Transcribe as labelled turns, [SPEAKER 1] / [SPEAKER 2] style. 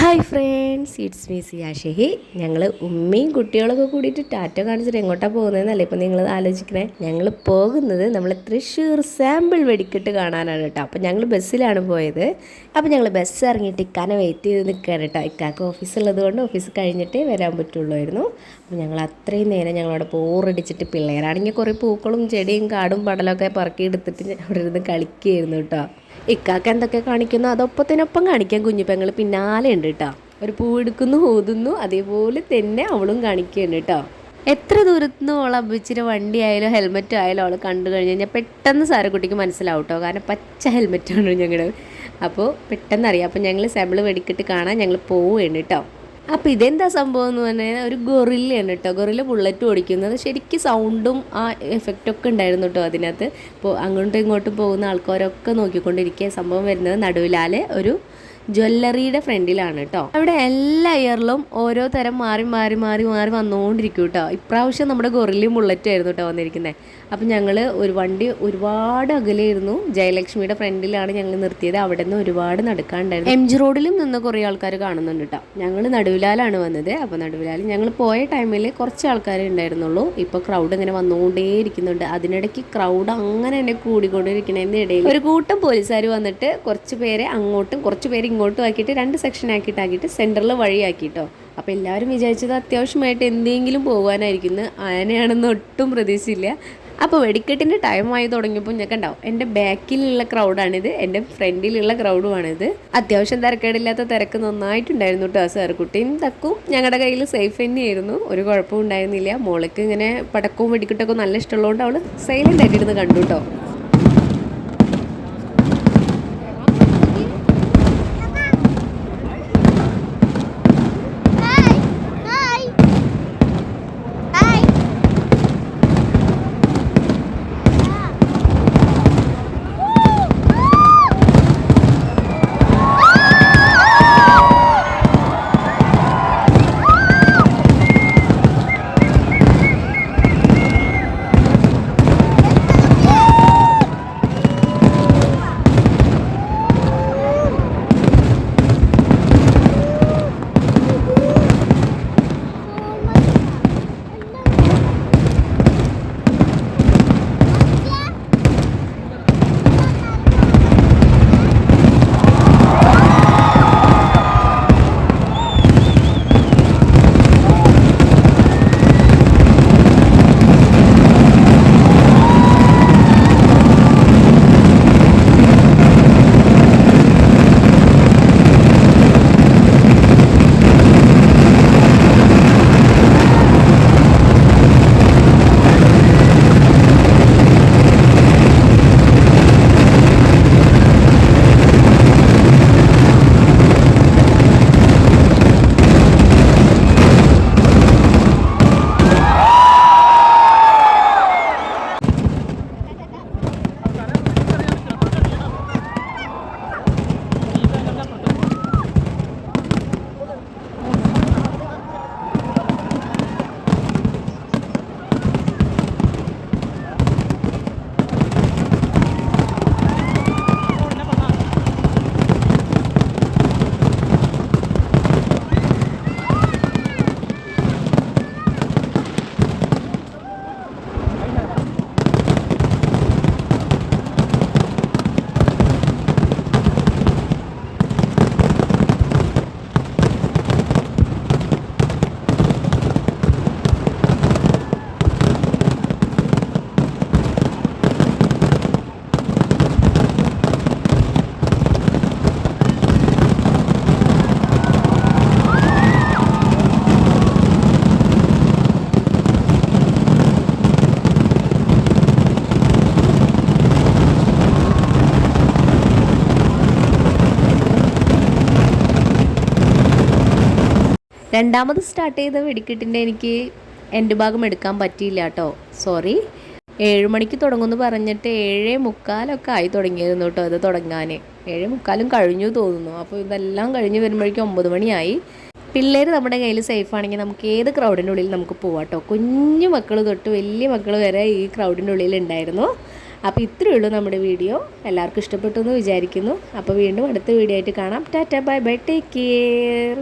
[SPEAKER 1] Hi friends it's me Siyashahi ഞങ്ങൾ ഉമ്മയും കുട്ടികളൊക്കെ കൂടിയിട്ട് ടാറ്റ കാണിച്ചിട്ട് എങ്ങോട്ടാണ് പോകുന്നതെന്നല്ലേ ഇപ്പം നിങ്ങൾ ആലോചിക്കണേ? ഞങ്ങൾ പോകുന്നത് നമ്മൾ തൃശ്ശൂർ സാമ്പിൾ വെടിക്കെട്ട് കാണാനാണ് കേട്ടോ. അപ്പോൾ ഞങ്ങൾ ബസ്സിലാണ് പോയത്. അപ്പോൾ ഞങ്ങൾ ബസ് ഇറങ്ങിയിട്ട് ഇക്കാനെ വെയിറ്റ് ചെയ്ത് നിൽക്കുകയാണ് കേട്ടോ. ഇക്കാക്ക് ഓഫീസുള്ളത് കൊണ്ട് ഓഫീസ് കഴിഞ്ഞിട്ടേ വരാൻ പറ്റുള്ളായിരുന്നു. അപ്പം ഞങ്ങൾ അത്രയും നേരം ഞങ്ങളവിടെ പോറടിച്ചിട്ട് പിള്ളേരാണെങ്കിൽ കുറേ പൂക്കളും ചെടിയും കാടും പടലൊക്കെ പറക്കി എടുത്തിട്ട് അവിടെ ഇരുന്ന് കളിക്കുകയായിരുന്നു കേട്ടോ. ഇക്കാക്ക എന്തൊക്കെ കാണിക്കുന്നു? അതൊപ്പത്തിനൊപ്പം കാണിക്കാൻ കുഞ്ഞിപ്പെങ്ങൾ പിന്നാലെ ഉണ്ട് കേട്ടോ ഒരു പൂ എടുക്കുന്നു ഊതുന്നു അതേപോലെ തന്നെ അവളും കാണിക്കുകയാണ് കേട്ടോ എത്ര ദൂരത്തുനിന്ന് അവൾ അഭിച്ചിട്ട് വണ്ടി ആയാലും ഹെൽമെറ്റ് ആയാലും അവൾ കണ്ടു കഴിഞ്ഞ് കഴിഞ്ഞാൽ പെട്ടെന്ന് സാരക്കുട്ടിക്ക് മനസ്സിലാവും കേട്ടോ കാരണം പച്ച ഹെൽമെറ്റാണ് ഞങ്ങളുടെ അപ്പോൾ പെട്ടെന്ന് അറിയാം. അപ്പോൾ ഞങ്ങൾ സെബിൾ വെടിക്കിട്ട് കാണാൻ ഞങ്ങൾ പോവുകയാണ് കേട്ടോ അപ്പോൾ ഇതെന്താ സംഭവം എന്ന് പറഞ്ഞാൽ ഒരു ഗൊറില്ലയാണ് കേട്ടോ. ഗൊറില്ല ബുള്ളറ്റ് ഓടിക്കുന്നത് ശരിക്കും സൗണ്ടും ആ എഫക്റ്റൊക്കെ ഉണ്ടായിരുന്നു കേട്ടോ അതിനകത്ത്. ഇപ്പോൾ അങ്ങോട്ടും ഇങ്ങോട്ടും പോകുന്ന ആൾക്കാരൊക്കെ നോക്കിക്കൊണ്ടിരിക്കുക സംഭവം വരുന്നത് നടുവിലാലെ ഒരു ജ്വല്ലറിയുടെ ഫ്രണ്ടിലാണ് കേട്ടോ അവിടെ എല്ലാ ഇയറിലും ഓരോ തരം മാറി മാറി മാറി മാറി വന്നുകൊണ്ടിരിക്കും കേട്ടോ ഇപ്രാവശ്യം നമ്മുടെ ഗൊറിലും ബുള്ളറ്റും ആയിരുന്നു കേട്ടോ വന്നിരിക്കുന്നത് അപ്പം ഞങ്ങൾ ഒരു വണ്ടി ഒരുപാട് അകലെയായിരുന്നു ജയലക്ഷ്മിയുടെ ഫ്രണ്ടിലാണ് ഞങ്ങൾ നിർത്തിയത്. അവിടെ നിന്ന് ഒരുപാട് നടക്കാണ്ടായിരുന്നു. എം ജി റോഡിലും നിന്ന് കുറേ ആൾക്കാർ കാണുന്നുണ്ട് കേട്ടോ ഞങ്ങൾ നടുവിലാലാണ് വന്നത്. അപ്പോൾ നടുവിലാൽ ഞങ്ങൾ പോയ ടൈമിൽ കുറച്ച് ആൾക്കാരെ ഉണ്ടായിരുന്നുള്ളൂ. ഇപ്പോൾ ക്രൗഡ് ഇങ്ങനെ വന്നുകൊണ്ടേ ഇരിക്കുന്നുണ്ട് അതിനിടയ്ക്ക് ക്രൗഡ് അങ്ങനെ തന്നെ കൂടിക്കൊണ്ടിരിക്കുന്നതിന്റെ ഇടയിൽ ഒരു കൂട്ടം പോലീസുകാർ വന്നിട്ട് കുറച്ച് പേരെ അങ്ങോട്ടും കുറച്ച് പേര് ഇങ്ങോട്ടും ആക്കിയിട്ട് രണ്ട് സെക്ഷൻ ആക്കിയിട്ട് സെന്ററിൽ വഴിയാക്കിട്ടോ. അപ്പോൾ എല്ലാവരും വിചാരിച്ചത് അത്യാവശ്യമായിട്ട് എന്തെങ്കിലും പോകാനായിരിക്കുന്നു ആനയാണെന്ന് ഒട്ടും പ്രതീക്ഷയില്ല. അപ്പോൾ വെടിക്കെട്ടിന്റെ ടൈം ആയി തുടങ്ങിയപ്പോൾ ഞാൻ കണ്ടാവും എന്റെ ബാക്കിലുള്ള ക്രൗഡാണിത് എന്റെ ഫ്രണ്ടിലുള്ള ക്രൗഡുമാണിത് അത്യാവശ്യം തിരക്കേടില്ലാത്ത തിരക്ക് നന്നായിട്ടുണ്ടായിരുന്നു കേട്ടോ സാർക്കുട്ടിയും തക്കും ഞങ്ങളുടെ കയ്യിൽ സേഫ് തന്നെയായിരുന്നു. ഒരു കുഴപ്പവും ഉണ്ടായിരുന്നില്ല. മോൾക്ക് ഇങ്ങനെ പടക്കവും വെടിക്കെട്ടൊക്കെ നല്ല ഇഷ്ടമുള്ളതുകൊണ്ട് അവൾ സൈലന്റ് ആയിട്ടിരുന്ന് കണ്ടു കേട്ടോ രണ്ടാമത് സ്റ്റാർട്ട് ചെയ്ത വെടിക്കെട്ടിന്റെ എനിക്ക് എന്റെ ഭാഗം എടുക്കാൻ പറ്റിയില്ല കേട്ടോ സോറി ഏഴ് മണിക്ക് തുടങ്ങുമെന്ന് പറഞ്ഞിട്ട് ഏഴേ മുക്കാലൊക്കെ ആയി തുടങ്ങിയിരുന്നു കേട്ടോ അത് തുടങ്ങാൻ ഏഴേ മുക്കാലും കഴിഞ്ഞു തോന്നുന്നു. അപ്പോൾ ഇതെല്ലാം കഴിഞ്ഞ് വരുമ്പോഴേക്കും ഒമ്പത് മണിയായി. പിള്ളേർ നമ്മുടെ കയ്യിൽ സേഫ് ആണെങ്കിൽ നമുക്ക് ഏത് ക്രൗഡിന്റെ ഉള്ളിൽ നമുക്ക് പോവാം കേട്ടോ കുഞ്ഞു മക്കൾ തൊട്ട് വലിയ മക്കൾ വരെ ഈ ക്രൗഡിന്റെ ഉള്ളിൽ ഉണ്ടായിരുന്നു. അപ്പോൾ ഇത്രയേ ഉള്ളൂ നമ്മുടെ വീഡിയോ. എല്ലാവർക്കും ഇഷ്ടപ്പെട്ടു എന്ന് വിചാരിക്കുന്നു. അപ്പോൾ വീണ്ടും അടുത്ത വീഡിയോ ആയിട്ട് കാണാം. Tata bye bye. Take care